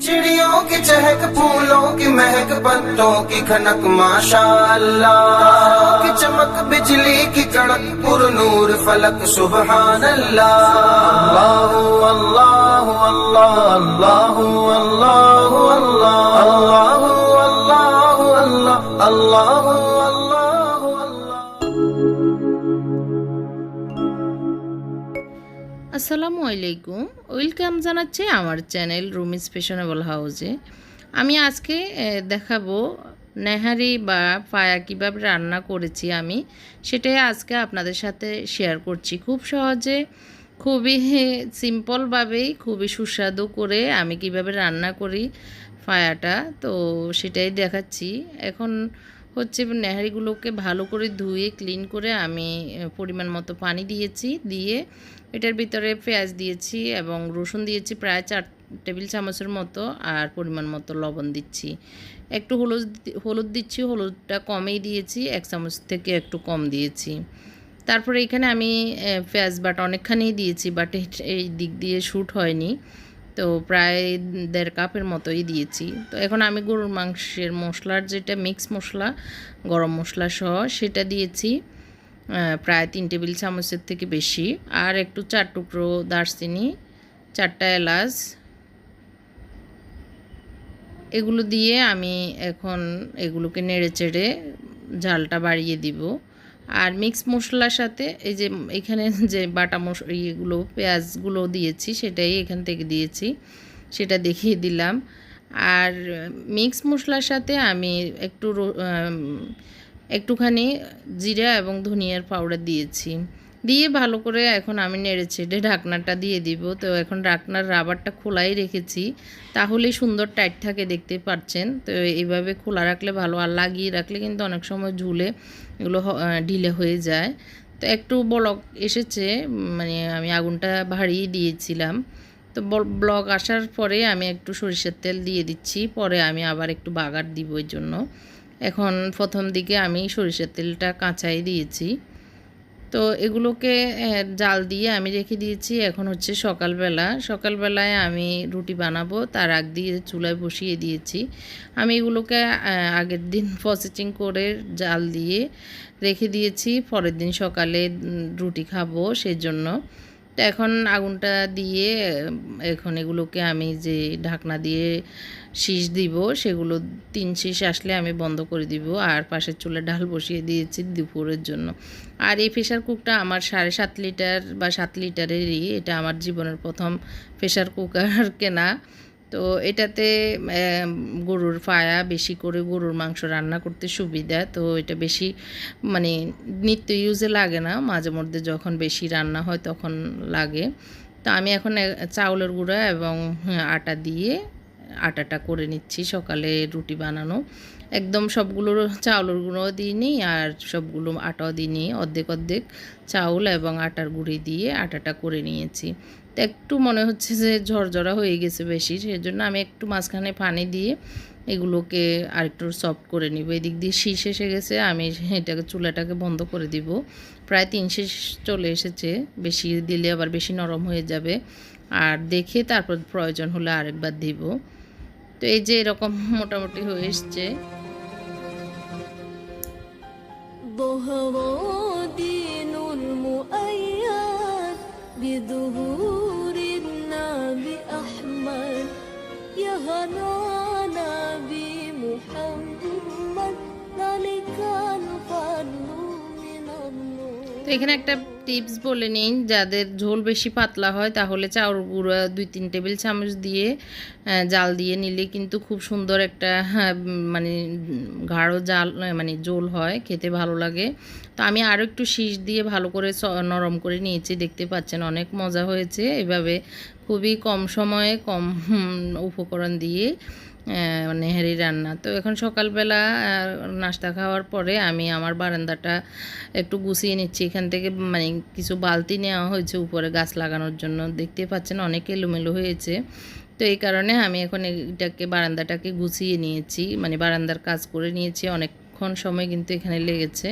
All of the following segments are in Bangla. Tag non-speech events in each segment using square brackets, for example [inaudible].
چڑیوں کی چہک پھولوں کی مہک پتوں کی کھنک ماشا اللہ کی چمک بجلی کی کڑک پر نور فلک سبحان اللہ اللہ اللہ اللہ اللہ اللہ اللہ اللہ اللہ আসসালামু আলাইকুম। ওয়েলকাম জানাচ্ছি আমার চ্যানেল রুমিস ফ্যাশনেবল হাউসে আমি আজকে দেখাবো নেহারি বা পায়া কীভাবে রান্না করেছি আমি। সেটাই আজকে আপনাদের সাথে শেয়ার করছি। খুব সহজে, খুবই সিম্পলভাবেই খুবই সুস্বাদু করে আমি কীভাবে রান্না করি পায়াটা। তো সেটাই দেখাচ্ছি। এখন হচ্ছে নেহারিগুলোকে ভালো করে ধুয়ে ক্লিন করে আমি পরিমাণ মতো পানি দিয়েছি, দিয়ে এটার ভিতরে পেঁয়াজ দিয়েছি এবং রসুন দিয়েছি প্রায় চার টেবিল চামচের মতো আর পরিমাণ মতো লবণ দিচ্ছি। একটু হলুদ হলুদ দিচ্ছি, হলুদটা কমেই দিয়েছি, এক চামচ থেকে একটু কম দিয়েছি। তারপরে এখানে আমি পেঁয়াজ বাটা অনেকখানি দিয়েছি বাট এই দিক দিয়ে শ্যুট হয়নি। তো প্রায় দেড় কাপের মতোই দিয়েছি। তো এখন আমি গরুর মাংসের মশলার যেটা মিক্স মশলা, গরম মশলা সহ সেটা দিয়েছি প্রায় তিন টেবিল চামচের থেকে বেশি। আর একটু চার টুকরো দারচিনি, চারটা এলাচ, এগুলো দিয়ে আমি এখন এগুলোকে নেড়ে চেড়ে ঝালটা বাড়িয়ে দিব। আর মিক্স মশলার সাথে এই যে এখানে যে বাটা মশ, ইয়েগুলো, পেঁয়াজগুলো দিয়েছি, সেটাই এখান থেকে দিয়েছি। সেটা দেখিয়ে দিলাম। আর মিক্স মশলার সাথে আমি একটু একটুখানি জিরা এবং ধনিয়ার পাউডার দিয়েছি। দিয়ে ভালো করে এখন আমি নেড়ে ছেড়ে ঢাকনাটা দিয়ে দিব। তো এখন ঢাকনার রাবারটা খোলাই রেখেছি। তাহলেই সুন্দর টাইট থাকে দেখতে পাচ্ছেন। তো এইভাবে খোলা রাখলে ভালো, আর লাগিয়ে রাখলে কিন্তু অনেক সময় ঝুলে এগুলো ঢিলে হয়ে যায়। তো একটু ব্লক এসেছে মানে আমি আগুনটা ভারিয়ে দিয়েছিলাম। তো বল- ব্লক আসার পরে আমি একটু সরিষার তেল দিয়ে দিচ্ছি। পরে আমি আবার একটু বাগার দিব এর জন্য। এখন প্রথম দিকে আমি সরিষার তেলটা কাঁচাই দিয়েছি। তো এগুলোকে জাল দিয়ে আমি রেখে দিয়েছি। এখন হচ্ছে সকালবেলা। সকালবেলায় আমি রুটি বানাবো। তার আগ দিয়ে চুলায় বসিয়ে দিয়েছি। আমি এগুলোকে আগের দিন প্রসেসিং করে জাল দিয়ে রেখে দিয়েছি। পরের দিন সকালে রুটি খাব সেই জন্য তো এখন আগুনটা দিয়ে, এখন এগুলোকে আমি যে ঢাকনা দিয়ে শীষ দিব, সেগুলো তিন শীষ আসলে আমি বন্ধ করে দিব। আর পাশের চুলে ডাল বসিয়ে দিয়েছি দুপুরের জন্য। আর এই প্রেশার কুকটা আমার সাড়ে সাত লিটার বা সাত লিটারেরই, এটা আমার জীবনের প্রথম প্রেশার কুকার কেনা। তো এটাতে গরুর পায়া বেশি করে গরুর মাংস রান্না করতে সুবিধা। তো এটা বেশি মানে নিত্য ইউজে লাগে না। মাঝে মধ্যে যখন বেশি রান্না হয় তখন লাগে। তো আমি এখন চাউলের গুঁড়া এবং হ্যাঁ, আটা দিয়ে আটাটা করে নিচ্ছি সকালে রুটি বানানো। একদম সবগুলো চাউলের গুঁড়ো দিইনি আর সবগুলো আটাও দিইনি অর্ধেক অর্ধেক চাউল এবং আটার গুঁড়ি দিয়ে আটাটা করে নিয়েছি। তো একটু মনে হচ্ছে যে ঝরঝরা হয়ে গেছে বেশি সেজন্য আমি একটু মাঝখানে পানি দিয়ে এগুলোকে আরেকটু সফট করে নিব এদিক দিয়ে শীষ এসে গেছে আমি এটাকে চুলাটাকে বন্ধ করে দিব প্রায় তিন শীষ চলে এসেছে বেশি দিলে আবার বেশি নরম হয়ে যাবে আর দেখে তারপর প্রয়োজন হলে আরেকবার দিব তো এই যে এরকম মোটামুটি হয়ে এসছে ظهر دين المؤيد بظهور এখানে একটা টিপস বলে নিন যাদের ঝোল বেশি পাতলা হয় তাহলে চাউর গুঁড়া দুই তিন টেবিল চামচ দিয়ে জাল দিয়ে নিলে কিন্তু খুব সুন্দর একটা হ্যাঁ, মানে গাঢ় জাল মানে জোল হয় খেতে ভালো লাগে। তো আমি আরও একটু শীষ দিয়ে ভালো করে নরম করে নিয়েছি দেখতে পাচ্ছেন অনেক মজা হয়েছে। এভাবে খুবই কম সময়ে কম উপকরণ দিয়ে নেহারি রান্না। তো এখন সকালবেলা নাস্তা খাওয়ার পরে আমি আমার বারান্দাটা একটু গুছিয়ে নিচ্ছি। এখান থেকে মানে কিছু বালতি নেওয়া হয়েছে উপরে গাছ লাগানোর জন্য। দেখতে পাচ্ছেন অনেক এলোমেলো হয়েছে। তো এই কারণে আমি এখন এটাকে, বারান্দাটাকে গুছিয়ে নিয়েছি। মানে বারান্দার কাজ করে নিয়েছি। অনেকক্ষণ সময় কিন্তু এখানে লেগেছে।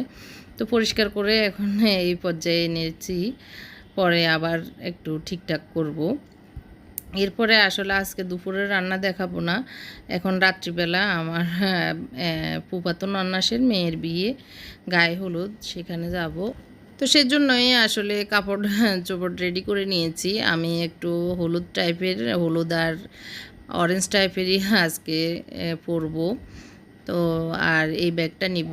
তো পরিষ্কার করে এখন এই পর্যায়ে এনেছি। পরে আবার একটু ঠিকঠাক করব। এরপরে আসলে আজকে দুপুরে রান্না দেখাবো না। এখন রাত্রিবেলা আমার আহ, নন্নাসের মেয়ের বিয়ে গায়ে হলুদ সেখানে যাব। তো সেজন্যই আসলে কাপড় চোপড় রেডি করে নিয়েছি। আমি একটু হলুদ টাইপের হলুদ আর অরেঞ্জ টাইপেরই আজকে পরবো। তো আর এই ব্যাগটা নিব।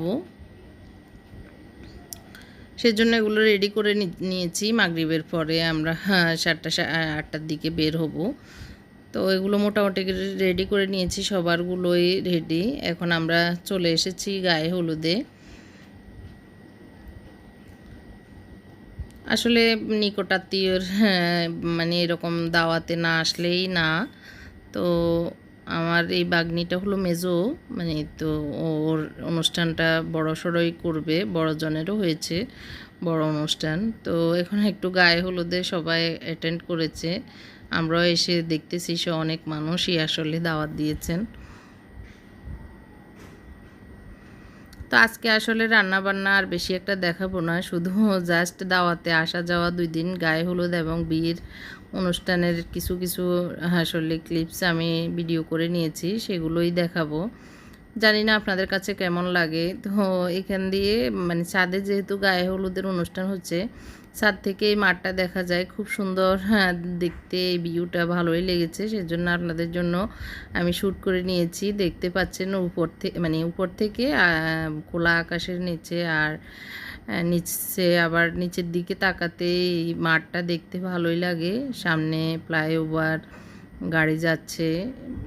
সেজন্য এগুলো রেডি করে নিয়েছি। মাগরিবের পরে আমরা হ্যাঁ, সাতটা আটটার দিকে বের হব। তো এগুলো মোটামুটি রেডি করে নিয়েছি সবারগুলোই রেডি এখন আমরা চলে এসেছি গায়ে হলুদে। আসলে নিকটাত্মীয়র হ্যাঁ, মানে এরকম দাওয়াতে না আসলেই না। তো আমার এই বাগনিটা হলো মেজো মানে তো ওর অনুষ্ঠানটা বড় সড়ই করবে, বড়জনেরও হয়েছে বড় অনুষ্ঠান। তো এখন একটু গায়ে হলুদে সবাই অ্যাটেন্ড করেছে। আমরাও এসে দেখতেছি সে অনেক মানুষই আসলে দাওয়াত দিয়েছেন। তো আজকে আসলে রান্না বান্না আর বেশি একটা দেখাবো না, শুধু [laughs] জাস্ট দাওয়াতে আসা যাওয়া দুই দিন গায়ে হলুদ এবং বিয়ের অনুষ্ঠানের কিছু কিছু আসলে ক্লিপস আমি ভিডিও করে নিয়েছি, সেগুলোই দেখাবো। জানি না আপনাদের কাছে কেমন লাগে। তো এখান দিয়ে মানে ছাদে যেহেতু গায়ে হলুদের অনুষ্ঠান হচ্ছে, ছাদ থেকে এই মাঠটা দেখা যায়। খুব সুন্দর হ্যাঁ দেখতে, এই ভিউটা ভালোই লেগেছে, সেজন্য আপনাদের জন্য আমি শ্যুট করে নিয়েছি। দেখতে পাচ্ছেন উপর থেকে মানে উপর থেকে খোলা আকাশের নিচে আর নিচে আবার নিচের দিকে তাকাতে এই মাঠটা দেখতে ভালোই লাগে। সামনে ফ্লাইওভার, গাড়ি যাচ্ছে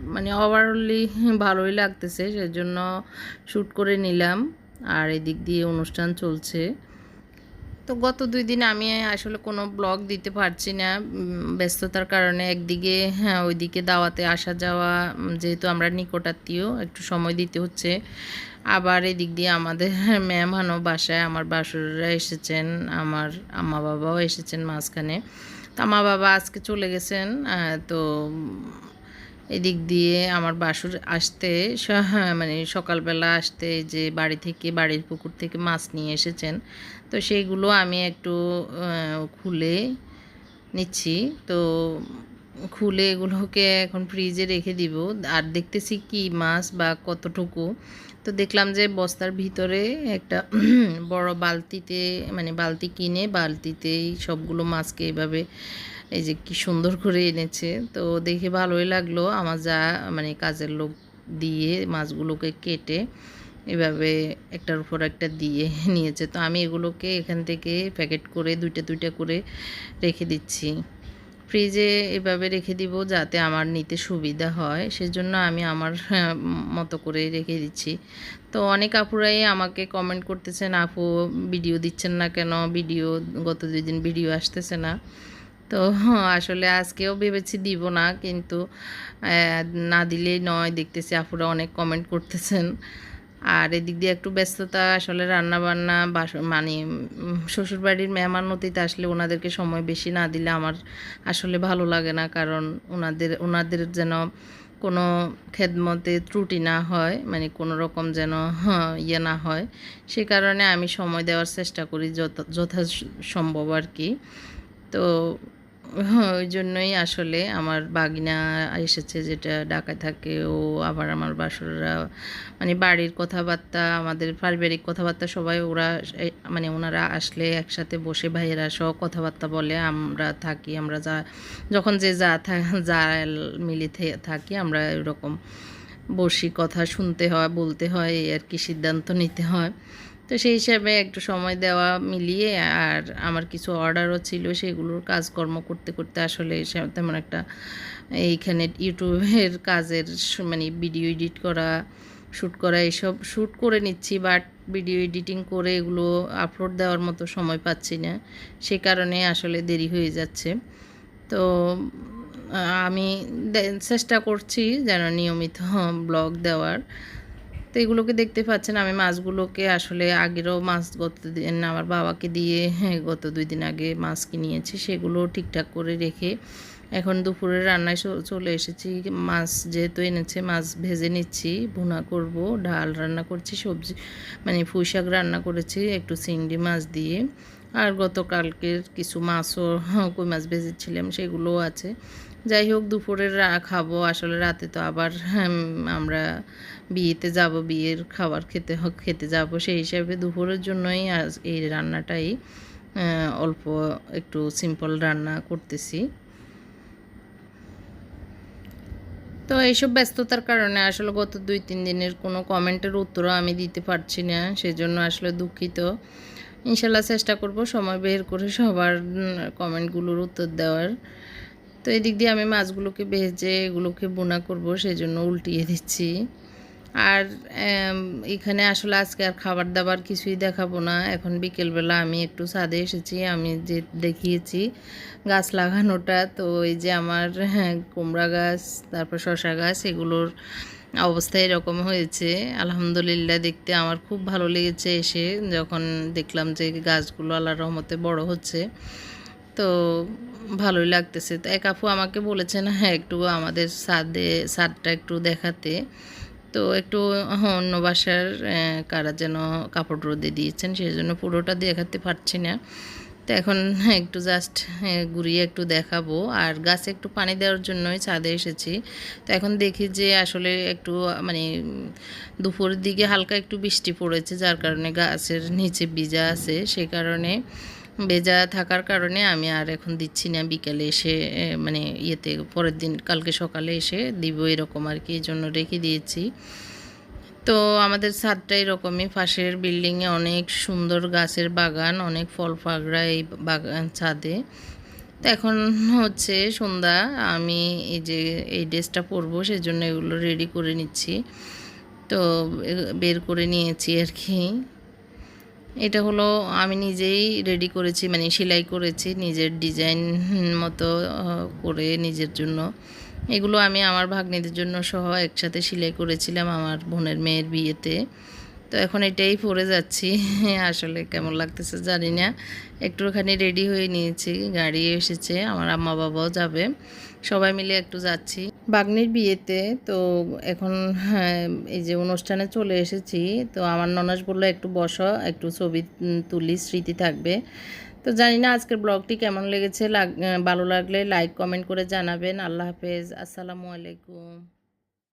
মানে ওভারঅলি ভালোই লাগতেছে, সেজন্য শ্যুট করে নিলাম। আর এদিক দিয়ে অনুষ্ঠান চলছে। তো গত দুই দিন আমি আসলে কোনো ব্লগ দিতে পারছি না ব্যস্ততার কারণে একদিকে হ্যাঁ ওইদিকে দাওয়াতে আসা যাওয়া যেহেতু আমরা নিকটাত্মীয়, একটু সময় দিতে হচ্ছে। আবার এদিক দিয়ে আমাদের [laughs] মেহমানও বাসায় আমার বাসুররা এসেছেন, আমার আম্মা বাবাও এসেছেন মাঝখানে। তো আমার বাবা আজকে চলে গেছেন তো এদিক দিয়ে আমার বাসুর আসতে হ্যাঁ, মানে সকালবেলা আসতে যে বাড়ি থেকে বাড়ির পুকুর থেকে মাছ নিয়ে এসেছেন। তো সেইগুলো আমি একটু খুলে নিচ্ছি। তো খুলে এগুলোকে এখন ফ্রিজে রেখে দিব। আর দেখতেছি কি মাছ বা কতটুকু। তো দেখলাম যে বস্তার ভিতরে একটা [clears throat] বড় বালতিতে মানে বালতি কিনে বালতিতেই সবগুলো মাছকে এভাবে এই যে কি সুন্দর করে এনেছে। তো দেখে ভালোই লাগল আমার যা মানে কাজের লোক দিয়ে মাছগুলোকে কেটে এভাবে একটার উপর একটা দিয়ে [laughs] নিয়েছে। তো আমি এগুলোকে এখান থেকে প্যাকেট করে দুইটা দুইটা করে রেখে দিচ্ছি। ফ্রিজে এভাবে রেখে দিব যাতে আমার নিতে সুবিধা হয়। সেজন্য আমি আমার [laughs] মতো করে রেখে দিচ্ছি। তো অনেক আপুরাই আমাকে কমেন্ট করতেছেন, আপু ভিডিও দিচ্ছেন না কেন? ভিডিও গত দুই দিন ভিডিও আসতেছে না। তো আসলে আজকেও ভেবেছি দিব না কিন্তু না দিলেই নয় দেখতেছি আপুরা অনেক কমেন্ট করতেছেন। আর এদিক দিয়ে একটু ব্যস্ততা আসলে রান্না বান্না বাস মানে শ্বশুরবাড়ির মেহমান অতীতে আসলে ওনাদেরকে সময় বেশি না দিলে আমার আসলে ভালো লাগে না কারণ ওনাদের ওনাদের যেন কোনো খেদমতে ত্রুটি না হয় মানে কোনো রকম যেন হ্যাঁ, ইয়ে না হয়। সে কারণে আমি সময় দেওয়ার চেষ্টা করি যত যথাসম্ভব আর কি। তো ওই জন্যই আসলে আমার বাগিনা এসেছে যেটা ঢাকায় থাকে। ও আবার আমার বাসুররা মানে বাড়ির কথাবার্তা, আমাদের পারিবারিক কথাবার্তা সবাই ওরা মানে ওনারা আসলে একসাথে বসে ভাইয়েরা সহ কথাবার্তা বলে, আমরা থাকি, আমরা যা, যখন যে যা যা মিলে থাকি, আমরা এরকম বসি, কথা শুনতে হয়, বলতে হয় আর কি সিদ্ধান্ত নিতে হয়। তো সেই হিসাবে একটু সময় দেওয়া মিলিয়ে আর আমার কিছু অর্ডারও ছিল, সেগুলোর কাজকর্ম করতে করতে আসলে তেমন একটা এইখানে ইউটিউবের কাজের মানে ভিডিও এডিট করা, শ্যুট করা এসব শ্যুট করে নিচ্ছি, বাট ভিডিও এডিটিং করে এগুলো আপলোড দেওয়ার মতো সময় পাচ্ছি না। সে কারণে আসলে দেরি হয়ে যাচ্ছে। তো আমি চেষ্টা করছি যেন নিয়মিত ব্লগ দেওয়ার। তো এগুলোকে দেখতে পাচ্ছেন আমি মাছগুলোকে আসলে আগেরও মাছ গত দিন আমার বাবাকে দিয়ে হ্যাঁ, গত দুই দিন আগে মাছ কিনিয়েছি সেগুলো ঠিকঠাক করে রেখে এখন দুপুরে রান্নায় চলে এসেছি। মাছ যেহেতু এনেছে মাছ ভেজে নিচ্ছি ভুনা করব ডাল রান্না করছি সবজি মানে পুঁই শাক রান্না করেছি একটু চিংড়ি মাছ দিয়ে। আর গতকালকের কিছু মাছও হ্যাঁ, কই মাছ ভেজেছিলাম সেগুলোও আছে। যাই হোক, দুপুরের খাব। আসলে রাতে তো আবার আমরা বিয়েতে যাব, বিয়ের খাবার খেতে হোক খেতে যাব। সেই হিসাবে দুপুরের জন্যই আজ এই রান্নাটাই অল্প একটু সিম্পল রান্না করতেছি। তো এইসব ব্যস্ততার কারণে আসলে গত দুই, তিন দিনের কোনো কমেন্টের উত্তরও আমি দিতে পারছি না। সেজন্য আসলে দুঃখিত। ইনশাল্লাহ চেষ্টা করব সময় বের করে সবার কমেন্টগুলোর উত্তর দেওয়ার। তো এদিক দিয়ে আমি মাছগুলোকে ভেজে এগুলোকে বোনা করব সেই জন্য উল্টিয়ে দিচ্ছি। আর এখানে আসলে আজকে আর খাবার দাবার কিছুই দেখাবো না। এখন বিকেলবেলা আমি একটু ছাদে এসেছি আমি যে দেখিয়েছি গাছ লাগানোটা তো এই যে আমার হ্যাঁ, কুমড়া গাছ তারপর শশা গাছ এগুলোর অবস্থা এরকম হয়েছে। আলহামদুলিল্লাহ দেখতে আমার খুব ভালো লেগেছে এসে যখন দেখলাম যে গাছগুলো আল্লাহর রহমতে বড় হচ্ছে। তো ভালোই লাগতেছে। তো এক আপু আমাকে বলেছেন হ্যাঁ একটু আমাদের সাদে, সাদটা একটু দেখাতে। তো একটু অন্য বাসার কারা যেন কাপড় রোদে দিয়েছেন সেই জন্য পুরোটা দেখাতে পারছি না। তো এখন একটু জাস্ট ঘুরিয়ে একটু দেখাবো। আর গাছে একটু পানি দেওয়ার জন্যই ছাদে এসেছি। তো এখন দেখি যে আসলে একটু মানে দুপুরের দিকে হালকা একটু বৃষ্টি পড়েছে, যার কারণে গাছের নিচে ভিজা আছে। সে কারণে ভেজা থাকার কারণে আমি আর এখন দিচ্ছি না। বিকেলে এসে মানে ইয়েতে পরের দিন, কালকে সকালে এসে দিব এরকম আর কি এই জন্য রেখে দিয়েছি। তো আমাদের ছাদটা এরকমই, পাশের বিল্ডিংয়ে অনেক সুন্দর গাছের বাগান, অনেক ফল ফাগড়া এই বাগান ছাদে। তো এখন হচ্ছে সন্ধ্যা, আমি এই যে এই ড্রেসটা পরবো, সেজন্য এগুলো রেডি করে নিচ্ছি। তো বের করে নিয়েছি আর কি। এটা হলো আমি নিজেই রেডি করেছি মানে সেলাই করেছি, নিজের ডিজাইন মতো করে নিজের জন্য। এগুলো আমি আমার ভাগ্নিদের জন্য সহ একসাথে সেলাই করেছিলাম আমার বোনের মেয়ের বিয়েতে। তো এখন এটাই পরে যাচ্ছি, [laughs] আসলে কেমন লাগতেছে জানি না। একটুখানি রেডি হয়ে নিয়েছি, গাড়ি এসেছে, আমার আম্মা বাবাও যাবে। সবাই মিলে একটু যাচ্ছি। বাগনির বিয়েতে তো এখন হ্যাঁ, এই যে অনুষ্ঠানে চলে এসেছি তো আমার ননাস বলল একটু বস একটু ছবি তুলি স্মৃতি থাকবে। তো জানি না আজকের ব্লগটি কেমন লেগেছে লাগ- ভালো লাগলে লাইক কমেন্ট করে জানাবেন। আল্লাহ হাফেজ আসসালামু আলাইকুম।